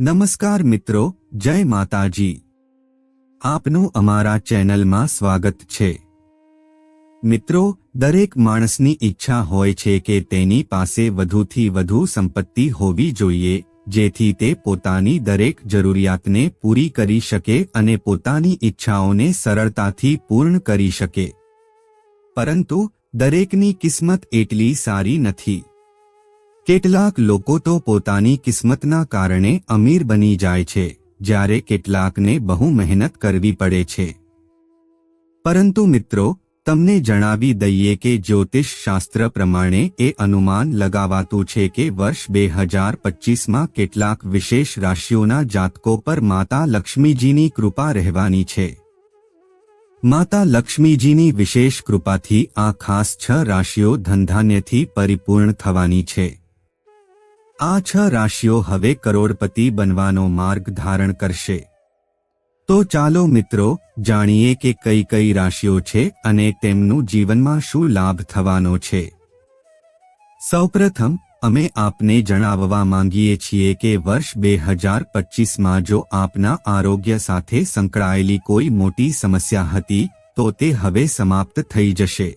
નમસ્કાર મિત્રો, જય માતાજી. આપનું અમારા ચેનલમાં સ્વાગત છે. મિત્રો, દરેક માણસની ઈચ્છા હોય છે કે તેની પાસે વધુથી વધુ સંપત્તિ હોવી જોઈએ, જેથી તે પોતાની દરેક જરૂરિયાતને પૂરી કરી શકે અને પોતાની ઈચ્છાઓને સરળતાથી પૂર્ણ કરી શકે. પરંતુ દરેકની કિસ્મત એટલી સારી નથી. કેટલાક લોકો તો પોતાની કિસ્મતના કારણે અમીર બની જાય છે, જ્યારે કેટલાકને બહુ મહેનત કરવી પડે છે. પરંતુ મિત્રો, તમને જણાવી દઈએ કે જ્યોતિષ શાસ્ત્ર પ્રમાણે એ અનુમાન લગાવાતું છે કે વર્ષ બે હજાર પચીસમાં કેટલાક વિશેષ રાશિઓના જાતકો પર માતા લક્ષ્મીજીની કૃપા રહેવાની છે. માતા લક્ષ્મીજીની વિશેષ કૃપાથી આ ખાસ છ રાશિઓ ધનધાન્યથી પરિપૂર્ણ થવાની છે. આ છ રાશિઓ હવે કરોડપતિ બનવાનો માર્ગ ધારણ કરશે. તો ચાલો મિત્રો, જાણીએ કે કઈ કઈ રાશિઓ છે અને તેમનું જીવનમાં શું લાભ થવાનો છે. સૌપ્રથમ, અમે આપને જણાવવા માંગીએ છીએ કે વર્ષ બે હજાર પચીસમાં જો આપના આરોગ્ય સાથે સંકળાયેલી કોઈ મોટી સમસ્યા હતી, તો તે હવે સમાપ્ત થઈ જશે.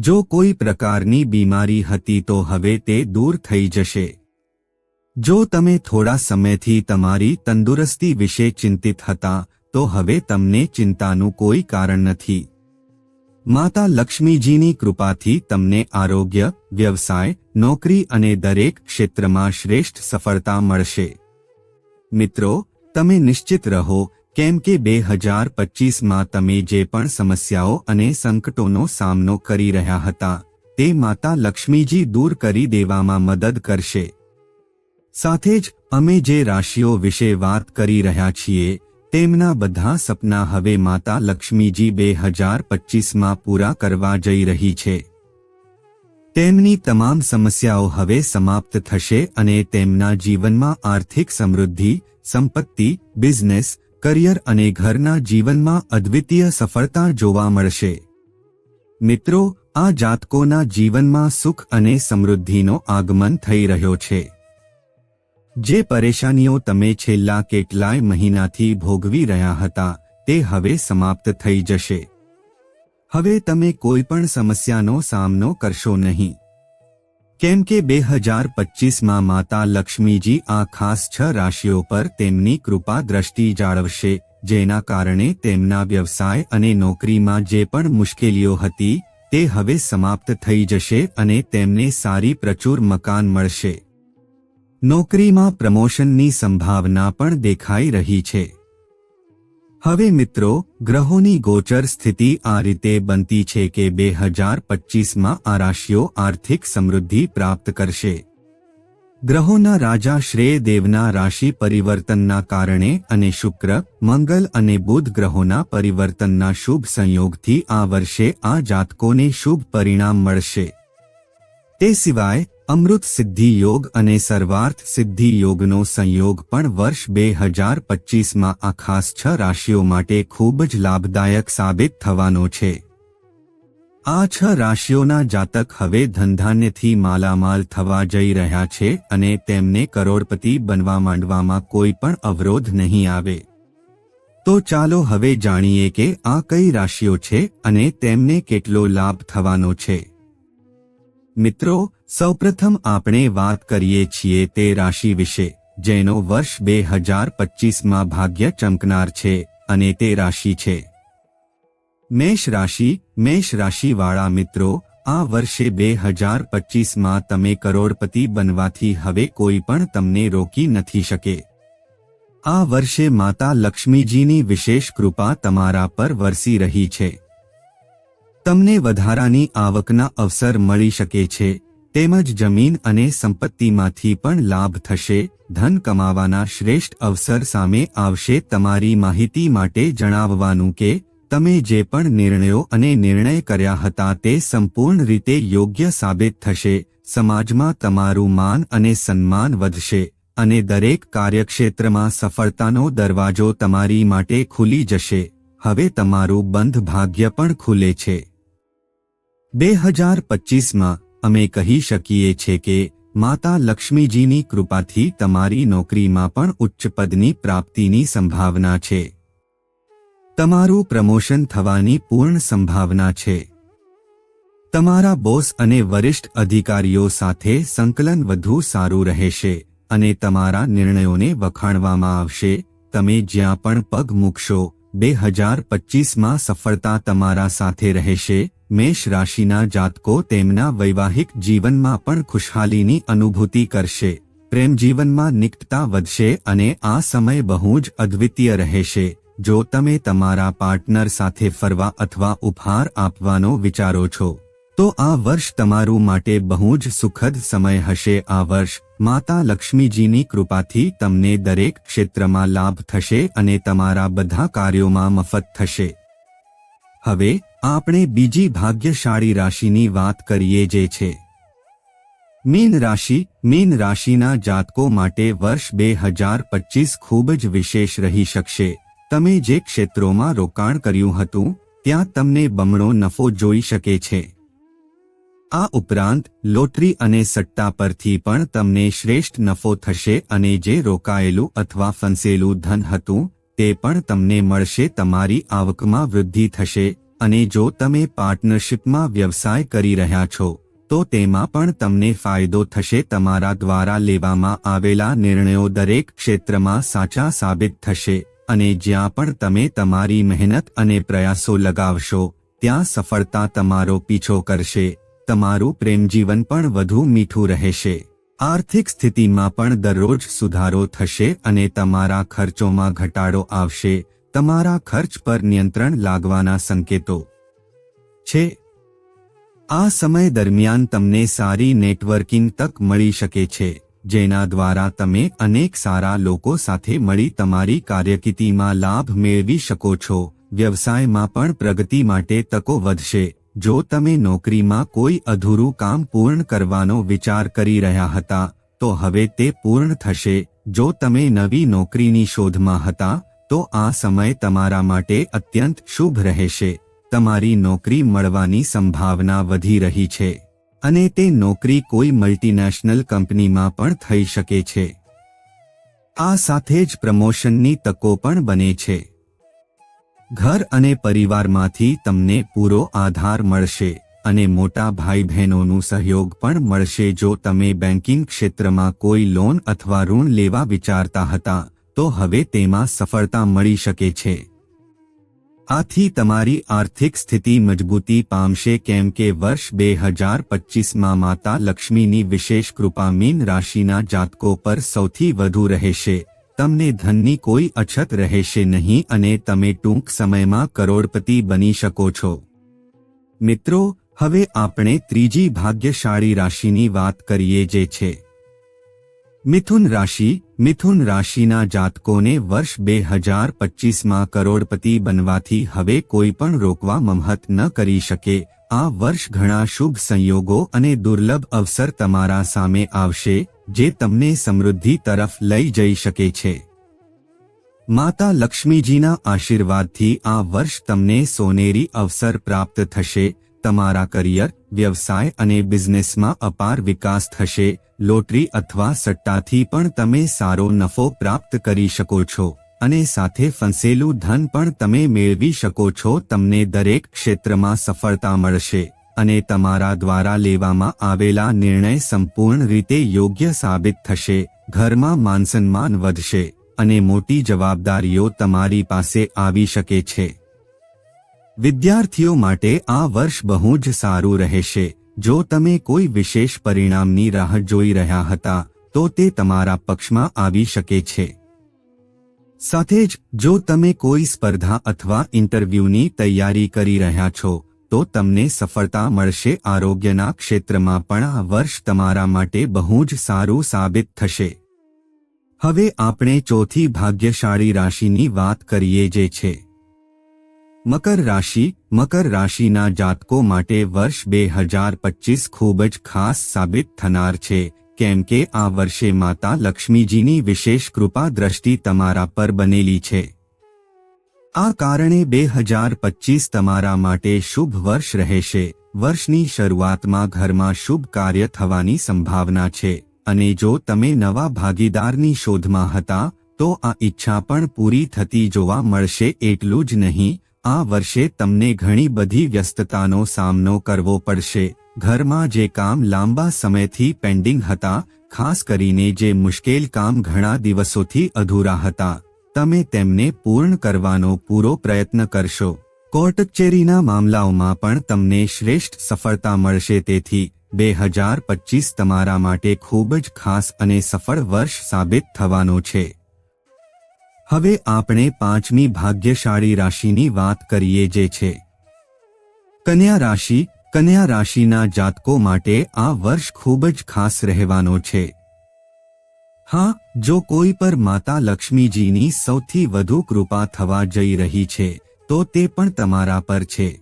જો કોઈ પ્રકારની બીમારી હતી તો હવે તે દૂર થઈ જશે. જો તમે થોડા સમયથી તમારી તંદુરસ્તી વિશે ચિંતિત હતા, તો હવે તમને ચિંતાનું કોઈ કારણ નથી. માતા લક્ષ્મીજીની કૃપાથી તમને આરોગ્ય, વ્યવસાય, નોકરી અને દરેક ક્ષેત્રમાં શ્રેષ્ઠ સફળતા મળશે. મિત્રો, તમે નિશ્ચિત રહો કેમ કે બે હજાર પચીસમાં તમે જે પણ સમસ્યાઓ અને સંકટોનો સામનો કરી રહ્યા હતા, તે માતા લક્ષ્મીજી દૂર કરી દેવામાં મદદ કરશે. સાથે જ, અમે જે રાશિઓ વિશે વાત કરી રહ્યા છીએ, તેમના બધા સપના હવે માતા લક્ષ્મીજી બે હજાર પચીસમાં પૂરા કરવા જઈ રહી છે. તેમની તમામ સમસ્યાઓ હવે સમાપ્ત થશે અને તેમના જીવનમાં આર્થિક સમૃદ્ધિ, સંપત્તિ, બિઝનેસ કરિયર અને ઘરના જીવનમાં અદ્વિતીય સફળતા જોવા મળશે. મિત્રો, આ જાતકોના જીવનમાં સુખ અને સમૃદ્ધિનો આગમન થઈ રહ્યો છે. જે પરેશાનીઓ તમે છેલ્લા કેટલાય મહિનાથી ભોગવી રહ્યા હતા, તે હવે સમાપ્ત થઈ જશે. હવે તમે કોઈ પણ સમસ્યાનો સામનો કરશો નહીં. કેમ કે બે હજાર પચીસમાં માતા લક્ષ્મીજી આ ખાસ છ રાશિઓ પર તેમની કૃપા દ્રષ્ટિ જાળવશે, જેના કારણે તેમના વ્યવસાય અને નોકરીમાં જે પણ મુશ્કેલીઓ હતી, તે હવે સમાપ્ત થઈ જશે અને તેમને સારી પ્રચુર મકાન મળશે. નોકરીમાં પ્રમોશનની સંભાવના પણ દેખાઈ રહી છે. હવે મિત્રો, ગ્રહોની ગોચર સ્થિતિ આ રીતે બનતી છે કે બે હજાર પચીસમાં આ રાશિઓ આર્થિક સમૃદ્ધિ પ્રાપ્ત કરશે. ગ્રહોના રાજા શ્રેય દેવના રાશિ પરિવર્તનના કારણે અને શુક્ર, મંગલ અને બુધ ગ્રહોના પરિવર્તનના શુભ સંયોગથી આ વર્ષે આ જાતકોને શુભ પરિણામ મળશે. તે સિવાય અમૃત સિદ્ધિ યોગ અને સર્વાર્થ સિદ્ધિ યોગનો સંયોગ પણ વર્ષ બે હજાર પચીસમાં આ ખાસ છ રાશિઓ માટે ખૂબ જ લાભદાયક સાબિત થવાનો છે. આ છ રાશિઓના જાતક હવે ધનધાન્યથી માલામાલ થવા જઈ રહ્યા છે અને તેમને કરોડપતિ બનવા માંડવામાં કોઈ પણ અવરોધ નહીં આવે. તો ચાલો હવે જાણીએ કે આ કઈ રાશિઓ છે અને તેમને કેટલો લાભ થવાનો છે. મિત્રો, સૌપ્રથમ આપણે વાત કરીએ છીએ તે રાશિ વિશે, જેનો વર્ષ બે હજાર પચીસમાં ભાગ્ય ચમકનાર છે અને તે રાશિ છે. મેષ રાશિ, મેષ રાશિવાળા મિત્રો, આ વર્ષે બે હજાર પચીસમાં તમે કરોડપતિ બનવાથી હવે કોઈ પણ તમને રોકી નથી શકે. આ વર્ષે માતા લક્ષ્મીજીની વિશેષ કૃપા તમારા પર વરસી રહી છે. તમને વધારાની આવકના અવસર મળી શકે છે. તેમજ જમીન અને સંપત્તિમાંથી પણ લાભ થશે. ધન કમાવાના શ્રેષ્ઠ અવસર સામે આવશે તમારી માહિતી માટે જણાવવાનું કે, તમે જે પણ નિર્ણયો અને નિર્ણય કર્યા હતા તે સંપૂર્ણ રીતે યોગ્ય સાબિત થશે. સમાજમાં તમારું માન અને સન્માન વધશે અને દરેક કાર્યક્ષેત્રમાં સફળતાનો દરવાજો તમારી માટે ખુલી જશે. હવે તમારું બંધ ભાગ્ય પણ ખુલે છે. બે હજાર પચીસમાં અમે કહી શકીએ છીએ કે માતા લક્ષ્મીજીની કૃપાથી તમારી નોકરીમાં પણ ઉચ્ચ પદની પ્રાપ્તિની સંભાવના છે. તમારું પ્રમોશન થવાની પૂર્ણ સંભાવના છે. તમારા બોસ અને વરિષ્ઠ અધિકારીઓ સાથે સંકલન વધુ સારું રહેશે અને તમારા નિર્ણયોને વખાણવામાં આવશે. તમે જ્યાં પણ પગ મૂકશો, બે હજાર પચીસમાં સફળતા તમારા સાથે રહેશે. મેષ રાશિના જાતકો તેમના વૈવાહિક જીવનમાં પણ ખુશહાલીની અનુભૂતિ કરશે. પ્રેમ જીવનમાં નિકટતા વધશે અને આ સમય બહુ જ અદ્વિતીય રહેશે. જો તમે તમારા પાર્ટનર સાથે ફરવા અથવા ઉપહાર આપવાનો વિચારો છો, તો આ વર્ષ તમારું માટે બહુ જ સુખદ સમય હશે. આ વર્ષ માતા લક્ષ્મીજીની કૃપાથી તમને દરેક ક્ષેત્રમાં લાભ થશે અને તમારા બધા કાર્યોમાં મફત થશે. હવે આપણે બીજી ભાગ્યશાળી રાશિની વાત કરીએ જે છે. મીન રાશિ, મીન રાશિના જાતકો માટે વર્ષ બે હજાર પચીસ ખૂબ જ વિશેષ રહી શકશે. તમે જે ક્ષેત્રોમાં રોકાણ કર્યું હતું, ત્યાં તમને બમણો નફો જોઈ શકે છે. આ ઉપરાંત, લોટરી અને સટ્ટા પરથી પણ તમને શ્રેષ્ઠ નફો થશે અને જે રોકાયેલું અથવા ફંસેલું ધન હતું, તે પણ તમને મળશે, તમારી આવકમાં વૃદ્ધિ થશે. અને જો તમે પાર્ટનરશિપમાં વ્યવસાય કરી રહ્યા છો, તો તેમાં પણ તમને ફાયદો થશે. તમારા દ્વારા લેવામાં આવેલા નિર્ણયો દરેક ક્ષેત્રમાં સાચા સાબિત થશે અને જ્યાં પણ તમે તમારી મહેનત અને પ્રયાસો લગાવશો, ત્યાં સફળતા તમારો પીછો કરશે. તમારું પ્રેમજીવન પણ વધુ મીઠું રહેશે. આર્થિક સ્થિતિમાં પણ દરરોજ સુધારો થશે અને તમારા ખર્ચોમાં ઘટાડો આવશે. તમારા ખર્ચ પર નિયંત્રણ લાગવાના સંકેતો. છે. આ સમય દરમિયાન તમને સારી નેટવર્કિંગ તક મળી શકે છે, જેના દ્વારા તમે અનેક સારા લોકો સાથે મળી તમારી કાર્યકિર્દીમાં લાભ મેળવી શકો છો. વ્યવસાયમાં પણ પ્રગતિ માટે તકો વધશે. જો તમે નોકરીમાં કોઈ અધૂરું કામ પૂર્ણ કરવાનો વિચાર કરી રહ્યા હતા, તો હવે તે પૂર્ણ થશે. જો તમે નવી નોકરીની શોધમાં હતા તો આ સમય તમારા માટે અત્યંત શુભ રહેશે. તમારી નોકરી મળવાની સંભાવના વધી રહી છે અને તે નોકરી કોઈ મલ્ટીનેશનલ કંપનીમાં પણ થઈ શકે છે. આ સાથે જ પ્રમોશનની તકો પણ બને છે. ઘર અને પરિવારમાંથી તમને પૂરો આધાર મળશે અને મોટા ભાઈ બહેનોનું સહયોગ પણ મળશે જો તમે બેન્કિંગ ક્ષેત્રમાં કોઈ લોન અથવા ઋણ લેવા વિચારતા હતા. તો હવે તેમાં સફળતા મળી શકે છે. આથી તમારી આર્થિક સ્થિતિ મજબૂતી પામશે કેમ કે વર્ષ બે હજાર પચીસમાં માતા લક્ષ્મીની વિશેષ કૃપા મીન રાશિના જાતકો પર સૌથી વધુ રહેશે. તમને ધનની કોઈ અછત રહેશે નહીં અને તમે ટૂંક સમયમાં કરોડપતિ બની શકો છો. મિત્રો, હવે આપણે ત્રીજી ભાગ્યશાળી રાશિની વાત કરીએ જે છે. મિથુન રાશિ, મિથુન રાશિના જાતકોને વર્ષ બે હજાર પચીસમાં કરોડપતિ બનવાથી હવે કોઈ પણ રોકવા મહત ન કરી શકે. આ વર્ષ ઘણા શુભ સંયોગો અને દુર્લભ અવસર તમારા સામે આવશે, જે તમને સમૃદ્ધિ તરફ લઈ જઈ શકે છે. માતા લક્ષ્મીજીના આશીર્વાદથી આ વર્ષ તમને સોનેરી અવસર પ્રાપ્ત થશે. તમારા કરિયર, વ્યવસાય અને બિઝનેસમાં અપાર વિકાસ થશે. લોટરી અથવા સટ્ટાથી પણ તમે સારો નફો પ્રાપ્ત કરી શકો છો. અને સાથે ફંસેલું ધન પણ તમે મેળવી શકો છો. તમને દરેક ક્ષેત્રમાં સફળતા મળશે. અને તમારા દ્વારા લેવામાં આવેલા નિર્ણય સંપૂર્ણ રીતે યોગ્ય સાબિત થશે. ઘરમાં માનસન્માન વધશે. અને મોટી જવાબદારીઓ તમારી પાસે આવી શકે છે. વિદ્યાર્થીઓ માટે આ વર્ષ બહુ જ સારું રહેશે. જો તમે કોઈ વિશેષ પરિણામની રાહ જોઈ રહ્યા હતા, તો તે તમારા પક્ષમાં આવી શકે છે. સાથે જ, જો તમે કોઈ સ્પર્ધા અથવા ઇન્ટરવ્યૂની તૈયારી કરી રહ્યા છો, તો તમને સફળતા મળશે. આરોગ્યના ક્ષેત્રમાં પણ આ વર્ષ તમારા માટે બહુ જ સારું સાબિત થશે. હવે આપણે ચોથી ભાગ્યશાળી રાશિની વાત કરીએ જે છે. મકર રાશિ, મકર રાશિના જાતકો માટે વર્ષ બે હજાર પચીસ ખૂબ જ ખાસ સાબિત થનાર છે. કેમ કે આ વર્ષે માતા લક્ષ્મીજીની વિશેષ કૃપા દ્રષ્ટિ તમારા પર બનેલી છે. આ કારણે બે હજાર પચીસ તમારા માટે શુભ વર્ષ રહેશે. વર્ષની શરૂઆતમાં ઘરમાં શુભ કાર્ય થવાની સંભાવના છે. અને જો તમે નવા ભાગીદારની શોધમાં હતા, તો આ ઈચ્છા પણ પૂરી થતી જોવા મળશે. એટલું જ નહીં આ વર્ષે તમને ઘણી બધી વ્યસ્તતાનો સામનો કરવો પડશે. ઘરમાં જે કામ લાંબા સમયથી પેન્ડિંગ હતા, ખાસ કરીને જે મુશ્કેલ કામ ઘણા દિવસોથી અધૂરા હતા, તમે તેમને પૂર્ણ કરવાનો પૂરો પ્રયત્ન કરશો. કોર્ટ કચેરીના મામલાઓમાં પણ તમને શ્રેષ્ઠ સફળતા મળશે તેથી, બે હજાર પચીસ તમારા માટે ખૂબ જ ખાસ અને સફળ વર્ષ સાબિત થવાનો છે. હવે આપણે પાંચમી ભાગ્યશાળી રાશિની વાત કરીએ જે છે. કન્યા રાશિ, કન્યા રાશિના જાતકો માટે આ વર્ષ ખૂબ જ ખાસ રહેવાનો છે. હા, જો કોઈ પર માતા લક્ષ્મીજીની સૌથી વધુ કૃપા થવા જઈ રહી છે, તો તે પણ તમારા પર છે.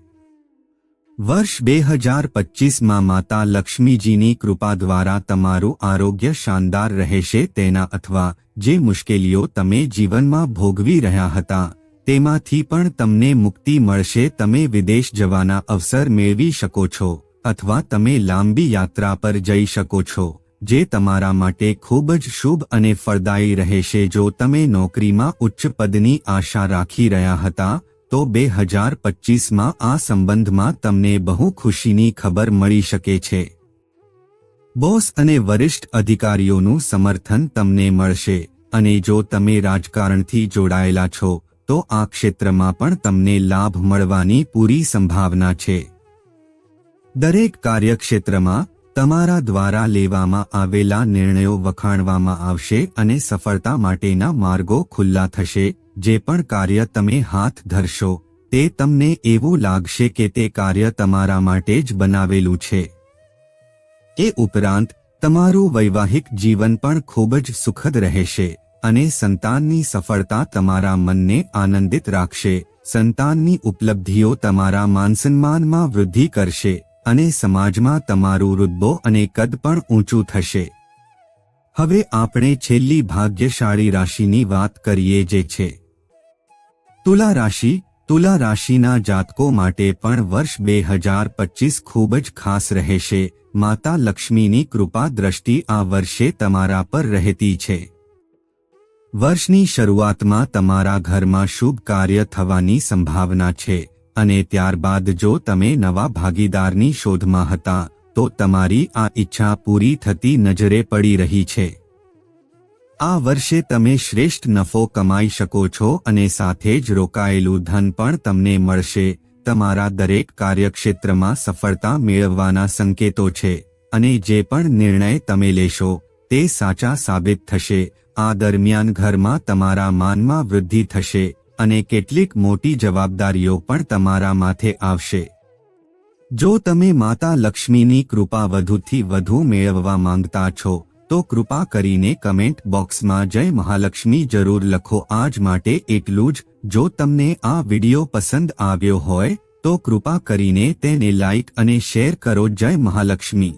વર્ષ બે હજાર પચીસમાં માતા લક્ષ્મીજીની કૃપા દ્વારા તમારું આરોગ્ય શાનદાર રહેશે તેના અથવા જે મુશ્કેલીઓ તમે જીવનમાં ભોગવી રહ્યા હતા, તેમાંથી પણ તમને મુક્તિ મળશે. તમે વિદેશ જવાના અવસર મેળવી શકો છો, અથવા તમે લાંબી યાત્રા પર જઈ શકો છો, જે તમારા માટે ખૂબ જ શુભ અને ફળદાયી રહેશે. જો તમે નોકરીમાં ઉચ્ચ પદની આશા રાખી રહ્યા હતા, તો બે હજાર પચીસમાં આ સંબંધમાં તમને બહુ ખુશીની ખબર મળી શકે છે. બોસ અને વરિષ્ઠ અધિકારીઓનું સમર્થન તમને મળશે. અને જો તમે રાજકારણથી જોડાયેલા છો, તો આ ક્ષેત્રમાં પણ તમને લાભ મળવાની પૂરી સંભાવના છે. દરેક કાર્યક્ષેત્રમાં તમારા દ્વારા લેવામાં આવેલા નિર્ણયો વખાણવામાં આવશે અને સફળતા માટેના માર્ગો ખુલ્લા થશે. જે પણ કાર્ય તમે હાથ ધરશો, તે તમને એવું લાગશે કે તે કાર્ય તમારા માટે જ બનાવેલું છે. એ ઉપરાંત, તમારું વૈવાહિક જીવન પણ ખૂબ જ સુખદ રહેશે અને સંતાનની સફળતા તમારા મનને આનંદિત રાખશે. સંતાનની ઉપલબ્ધિઓ તમારા માનસન્માનમાં વૃદ્ધિ કરશે અને સમાજમાં તમારું રુદ્બો અને કદ પણ ઊંચું થશે. હવે આપણે છેલ્લી ભાગ્યશાળી રાશિની વાત કરીએ જે છે. તુલા રાશિ, તુલા રાશિના જાતકો માટે પણ વર્ષ બે હજાર પચીસ ખૂબ જ ખાસ રહેશે માતા લક્ષ્મીની કૃપા દ્રષ્ટિ આ વર્ષે તમારા પર રહેતી છે. વર્ષની શરૂઆતમાં તમારા ઘરમાં શુભ કાર્ય થવાની સંભાવના છે અને ત્યારબાદ જો તમે નવા ભાગીદારની શોધમાં હતા, તો તમારી આ ઈચ્છા પૂરી થતી નજરે પડી રહી છે. આ વર્ષે તમે શ્રેષ્ઠ નફો કમાઈ શકો છો અને સાથે જ રોકાયેલું ધન પણ તમને મળશે. તમારા દરેક કાર્યક્ષેત્રમાં સફળતા મેળવવાના સંકેતો છે અને જે પણ નિર્ણય તમે લેશો, તે સાચા સાબિત થશે. આ દરમિયાન ઘરમાં તમારા માનમાં વૃદ્ધિ થશે અને કેટલીક મોટી જવાબદારીઓ પણ તમારા માથે આવશે. જો તમે માતા લક્ષ્મીની કૃપા વધુથી વધુ મેળવવા માંગતા છો તો કૃપા કરીને કમેન્ટ બોક્સમાં જય મહાલક્ષ્મી જરૂર લખો. આજ માટે એટલું જ. જો તમને આ વિડિયો પસંદ આવ્યો હોય, તો કૃપા કરીને તેને લાઇક અને શેર કરો. જય મહાલક્ષ્મી.